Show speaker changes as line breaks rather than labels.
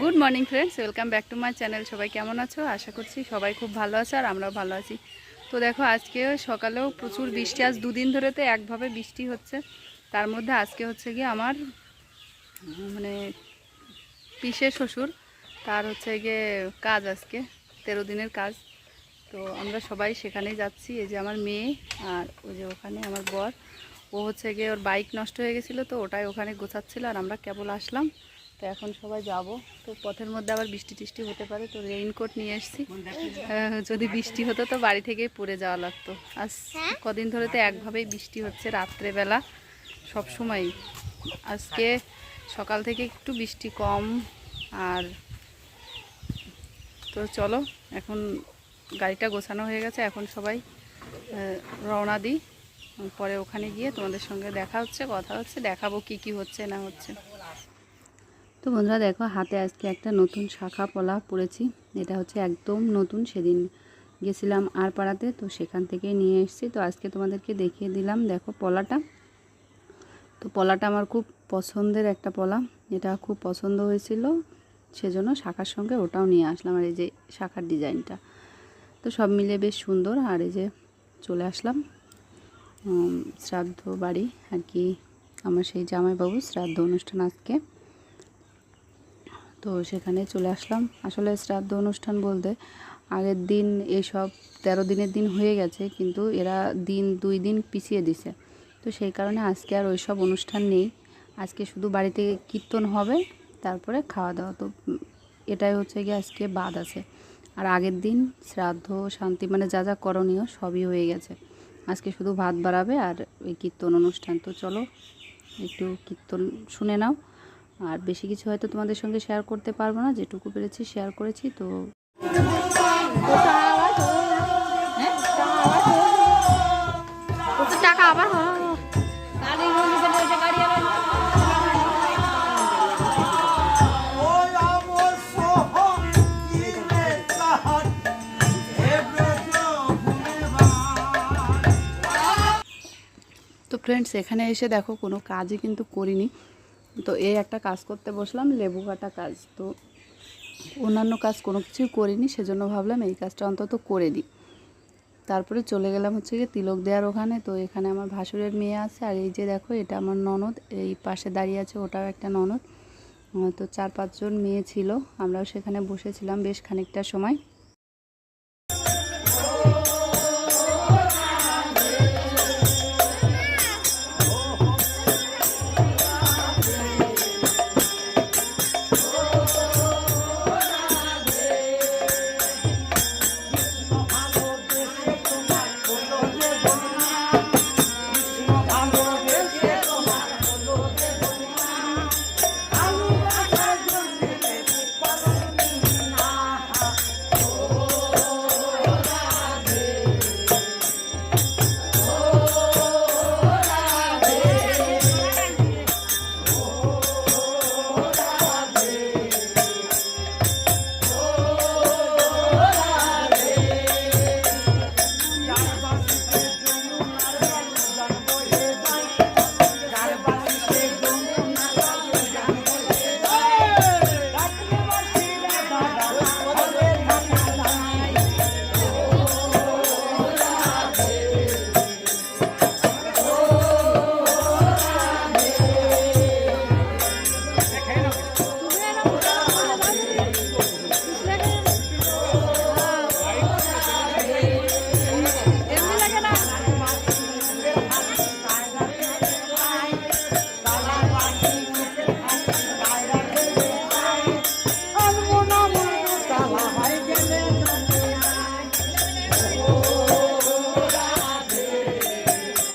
Good morning friends welcome back to my channel সবাই কেমন আছো? আশা করছি সবাই খুব ভালো আছে আর আমরাও ভালো আছি। তো দেখো, আজকে সকালেও প্রচুর বৃষ্টি। আজ দুদিন ধরে তো একভাবে বৃষ্টি হচ্ছে। তার মধ্যে আজকে হচ্ছে গিয়ে আমার মানে পিসের শ্বশুর, তার হচ্ছে গিয়ে কাজ আজকে, তেরো দিনের কাজ। তো আমরা সবাই সেখানেই যাচ্ছি। এই যে আমার মেয়ে আর ওই যে ওখানে আমার বর। ও হচ্ছে গিয়ে ওর বাইক নষ্ট হয়ে গেছিল তো ওটাই ওখানে গোছাচ্ছিল আর আমরা কেবল আসলাম। তো এখন সবাই যাব। তো পথের মধ্যে আবার বৃষ্টি টিষ্টি হতে পারে, তো রেইনকোট নিয়ে এসেছি যদি বৃষ্টি হতো তো বাড়ি থেকে পড়ে যাওয়া লাগতো। আজ কদিন ধরে তো একভাবেই বৃষ্টি হচ্ছে রাত্রেবেলা, সব সময়। আজকে সকাল থেকে একটু বৃষ্টি কম আর তো চলো, এখন গাড়িটা গোছানো হয়ে গেছে, এখন সবাই রওনা দিই। পরে ওখানে গিয়ে তোমাদের সঙ্গে দেখা হচ্ছে, কথা হচ্ছে, দেখাবো কি কি হচ্ছে, না হচ্ছে। তো বন্ধুরা দেখো, হাতে আজকে একটা নতুন শাখা পলা পড়েছি। এটা হচ্ছে একদম নতুন, সেদিন গেছিলাম আর পাড়াতে তো সেখান থেকেই নিয়ে এসেছি। তো আজকে তোমাদেরকে দেখিয়ে দিলাম, দেখো পলাটা। তো পলাটা আমার খুব পছন্দের একটা পলা। এটা খুব পছন্দ হয়েছিল, সেজন্য শাখার সঙ্গে ওটাও নিয়ে আসলাম, আর এই যে শাখার ডিজাইনটা। তো সব মিলে বেশ সুন্দর, আর এই যে চলে আসলাম। শ্রাদ্ধ বাড়ি আর কি। আমার সেই জামাইবাবু শ্রাদ্ধ অনুষ্ঠান আজকে। তো সেখানে চলে আসলাম। আসলে শ্রাদ্ধ অনুষ্ঠান বলতে আগের দিন এসব তেরো দিনের দিন হয়ে গেছে, কিন্তু এরা দিন দুই দিন পিছিয়ে দিছে। তো সেই কারণে আজকে আর ওইসব অনুষ্ঠান নেই। আজকে শুধু বাড়িতে কীর্তন হবে, তারপরে খাওয়া দাওয়া। তো এটাই হচ্ছে গিয়ে আজকে বাদ আছে। আর আগের দিন শ্রাদ্ধ, শান্তি মানে যা যা করণীয় সবই হয়ে গেছে। আজকে শুধু ভাত বাড়াবে আর ওই কীর্তন অনুষ্ঠান। তো চলো, একটু কীর্তন শুনে নাও। আর বেশি কিছু হয়তো তোমাদের সঙ্গে শেয়ার করতে পারব না, যেটুকু পেরেছি শেয়ার করেছি, তো তো ফ্রেন্ডস এখানে এসে দেখো কোনো কাজই কিন্তু করিনি। তো এই একটা কাজ করতে বসলাম, লেবু কাটা কাজ। তো অন্যান্য কাজ কোনো কিছুই করিনি, সেজন্য ভাবলাম এই কাজটা অন্তত করে দিই তারপরে চলে গেলাম হচ্ছে গিয়ে তিলক দেওয়ার ওখানে। তো এখানে আমার ভাসুরের মেয়ে আছে, আর এই যে দেখো, এটা আমার ননদ। এই পাশে দাঁড়িয়ে আছে, ওটাও একটা ননদ। তো চার পাঁচজন মেয়ে ছিল, আমরাও সেখানে বসেছিলাম বেশ খানিকটা সময়।